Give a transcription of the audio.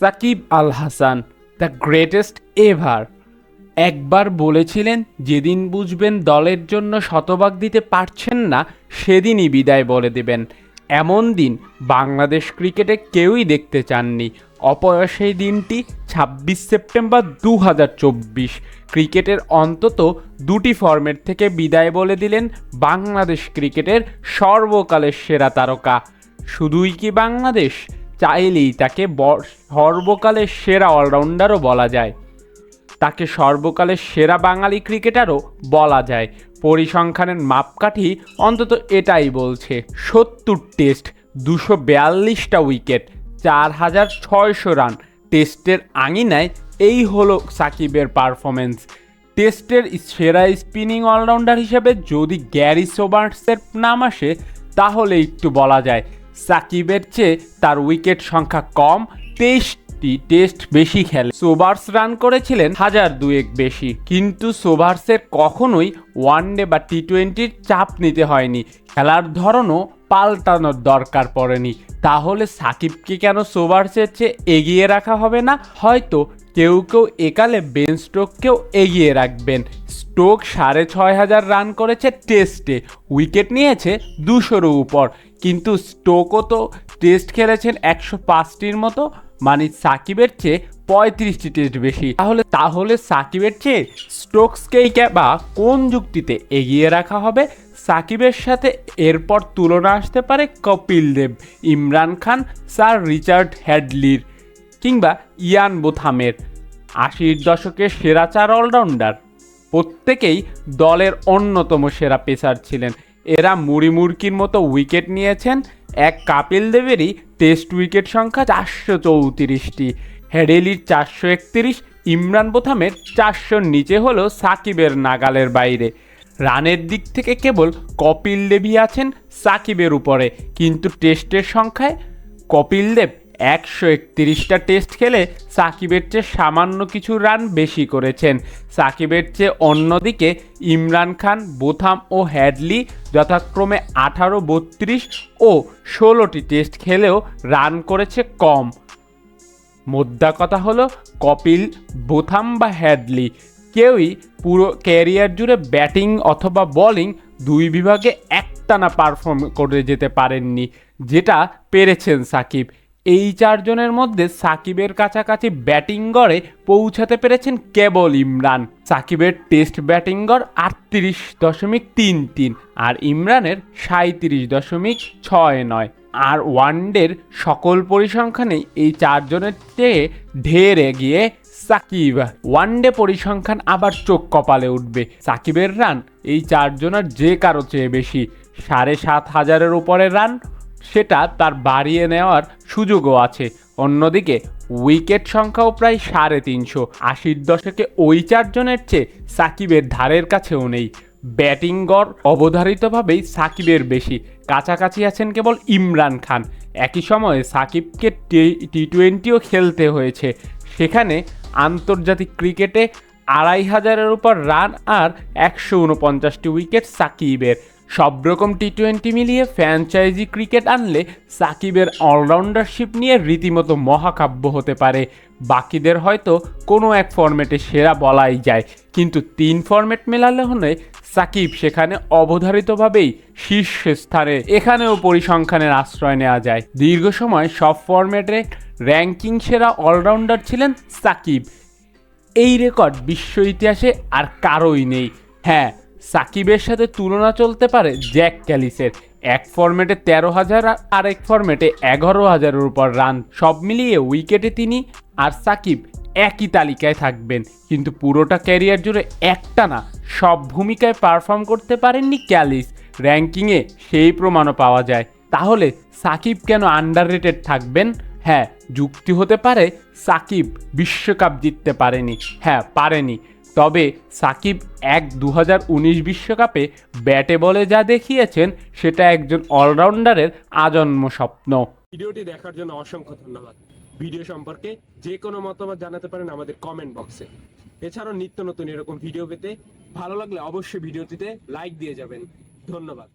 Shakib Al Hasan the greatest ever একবার বলেছিলেন, যেদিন বুঝবেন দলের জন্য শতভাগ দিতে পারছেন না, সেদিনই বিদায় বলে দেবেন। এমন দিন বাংলাদেশ ক্রিকেটে কেউই দেখতে চাননি। অপয় সেই দিনটি ছাব্বিশ সেপ্টেম্বর দু হাজার চব্বিশ। ক্রিকেটের অন্তত দুটি ফর্মেট থেকে বিদায় বলে দিলেন বাংলাদেশ ক্রিকেটের সর্বকালের সেরা তারকা। শুধুই কি বাংলাদেশ? চাইলেই তাকে সর্বকালের সেরা অলরাউন্ডারও বলা যায়। তাকে সর্বকালের সেরা বাঙালি ক্রিকেটারও বলা যায়। পরিসংখ্যানের মাপকাঠি অন্তত এটাই বলছে, সত্তর টেস্ট, দুশো বিয়াল্লিশটা উইকেট, চার হাজার ছয়শো রান। টেস্টের আঙিনায় এই হলো সাকিবের পারফরমেন্স টেস্টের সেরা স্পিনিং অলরাউন্ডার হিসেবে যদি গ্যারি সোবার্টসের নাম আসে, তাহলে একটু বলা যায় সাকিবের চেয়ে তার উইকেট সংখ্যা কম, তেইশটি টেস্ট বেশি খেলে। সোভার্স রান করেছিলেন হাজার দুয়েক বেশি, কিন্তু সোভার্সের কখনোই ওয়ানডে বা টি টোয়েন্টির চাপ নিতে হয়নি। খেলার ধরনও পাল্টানোর দরকার পড়েনি। তাহলে সাকিবকে কেন সোভার্সের চেয়ে এগিয়ে রাখা হবে না? হয়তো কেউ কেউ একালে বেন স্টোককেও এগিয়ে রাখবেন। স্টোক সাড়ে ছয় হাজার রান করেছে টেস্টে উইকেট নিয়েছে দুশোরও উপর। কিন্তু স্টোকও তো টেস্ট খেলেছেন একশো পাঁচটির মতো মানে সাকিবের চেয়ে পঁয়ত্রিশটি টেস্ট বেশি। তাহলে তাহলে সাকিবের চেয়ে স্টোকসকেই বা কোন যুক্তিতে এগিয়ে রাখা হবে? সাকিবের সাথে এরপর তুলনা আসতে পারে কপিল দেব, ইমরান খান, স্যার রিচার্ড হ্যাডলির। কিংবা ইয়ান বোথামের আশির দশকের সেরা চার অলরাউন্ডার। প্রত্যেকেই দলের অন্যতম সেরা পেসার ছিলেন। এরা মুড়ি মুরকির মতো উইকেট নিয়েছেন। এক কাপিল দেবেরই টেস্ট উইকেট সংখ্যা চারশো চৌত্রিশটি। হেডেলির চারশো একত্রিশ, ইমরান বোথামের চারশোর নিচে হলো সাকিবের নাগালের বাইরে। রানের দিক থেকে কেবল কপিল দেবই আছেন সাকিবের উপরে। কিন্তু টেস্টের সংখ্যায় কপিল দেব একশো একত্রিশটা টেস্ট খেলে সাকিবের চেয়ে সামান্য কিছু রান বেশি করেছেন। সাকিবের চেয়ে অন্যদিকে ইমরান খান, বোথাম ও হ্যাডলি যথাক্রমে আঠারো বত্রিশ ও ষোলোটি টেস্ট খেলেও রান করেছে কম। মোদ্দা কথা হলো, কপিল, বোথাম বা হ্যাডলি কেউই পুরো ক্যারিয়ার জুড়ে ব্যাটিং অথবা বোলিং দুই বিভাগে একটানা পারফর্ম করে যেতে পারেননি, যেটা পেরেছেন সাকিব। এই চারজনের মধ্যে সাকিবের কাছাকাছি ব্যাটিং গড়ে পৌঁছাতে পেরেছেন কেবল ইমরান। সাকিবের টেস্ট ব্যাটিং গড় আটত্রিশ দশমিক তিন তিন আর ইমরানের সাঁত্রিশ দশমিক ছয় নয়। আর ওয়ানডের সকল পরিসংখ্যানেই এই চারজনের চেয়ে ঢের এগিয়ে সাকিব। ওয়ানডে পরিসংখ্যান আবার চোখ কপালে উঠবে। সাকিবের রান এই চারজনের যে কারও চেয়ে বেশি। সাড়ে সাত হাজারের উপরে রান সেটা তার বাড়িয়ে নেওয়ার সুযোগও আছে। অন্যদিকে, উইকেট সংখ্যাও প্রায় সাড়ে তিনশো। আশির দশকে ওই চারজনের চেয়ে সাকিবের ধারের কাছেও নেই। ব্যাটিং গড় অবধারিতভাবেই সাকিবের বেশি। কাছাকাছি আছেন কেবল ইমরান খান। একই সময়ে সাকিবকে টি টোয়েন্টিও খেলতে হয়েছে। সেখানে আন্তর্জাতিক ক্রিকেটে আড়াই হাজারের উপর রান আর একশো উনপঞ্চাশটি উইকেট সাকিবের। সব রকম টি টোয়েন্টি মিলিয়ে ফ্র্যাঞ্চাইজি ক্রিকেট আনলে সাকিবের অলরাউন্ডারশিপ নিয়ে রীতিমতো মহাকাব্য হতে পারে। বাকিদের হয়তো কোনো এক ফর্মেটে সেরা বলাই যায়, কিন্তু তিন ফর্মেট মেলালে হলে সাকিব সেখানে অবধারিতভাবেই শীর্ষস্থানে এখানেও পরিসংখ্যানের আশ্রয় নেওয়া যায়। দীর্ঘ সময় সব ফর্মেটে র্যাঙ্কিং সেরা অলরাউন্ডার ছিলেন সাকিব। এই রেকর্ড বিশ্ব ইতিহাসে আর কারোই নেই। হ্যাঁ সাকিবের সাথে তুলনা চলতে পারে জ্যাক ক্যালিসের। এক ফর্মেটে তেরো হাজার আর এক ফর্মেটে এগারো হাজারের উপর রান। সব মিলিয়ে উইকেটে তিনি আর সাকিব একই তালিকায় থাকবেন। কিন্তু পুরোটা ক্যারিয়ার জুড়ে একটা না, সব ভূমিকায় পারফর্ম করতে পারেননি ক্যালিস। র্যাঙ্কিংয়ে সেই প্রমাণও পাওয়া যায়। তাহলে সাকিব কেন আন্ডার থাকবেন? হ্যাঁ যুক্তি হতে পারে সাকিব বিশ্বকাপ জিততে পারেনি। হ্যাঁ পারেনি। তবে সাকিব এক দু বিশ্বকাপে ব্যাটে বলে যা দেখিয়েছেন, সেটা একজন অলরাউন্ডারের আজন্ম স্বপ্ন। ভিডিওটি দেখার জন্য অসংখ্য ধন্যবাদ। ভিডিও সম্পর্কে যে কোনো মতামত জানাতে পারেন আমাদের কমেন্ট বক্সে এছাড়াও নিত্য নতুন এরকম ভিডিও পেতে ভালো লাগলে অবশ্যই ভিডিওটিতে লাইক দিয়ে যাবেন। ধন্যবাদ।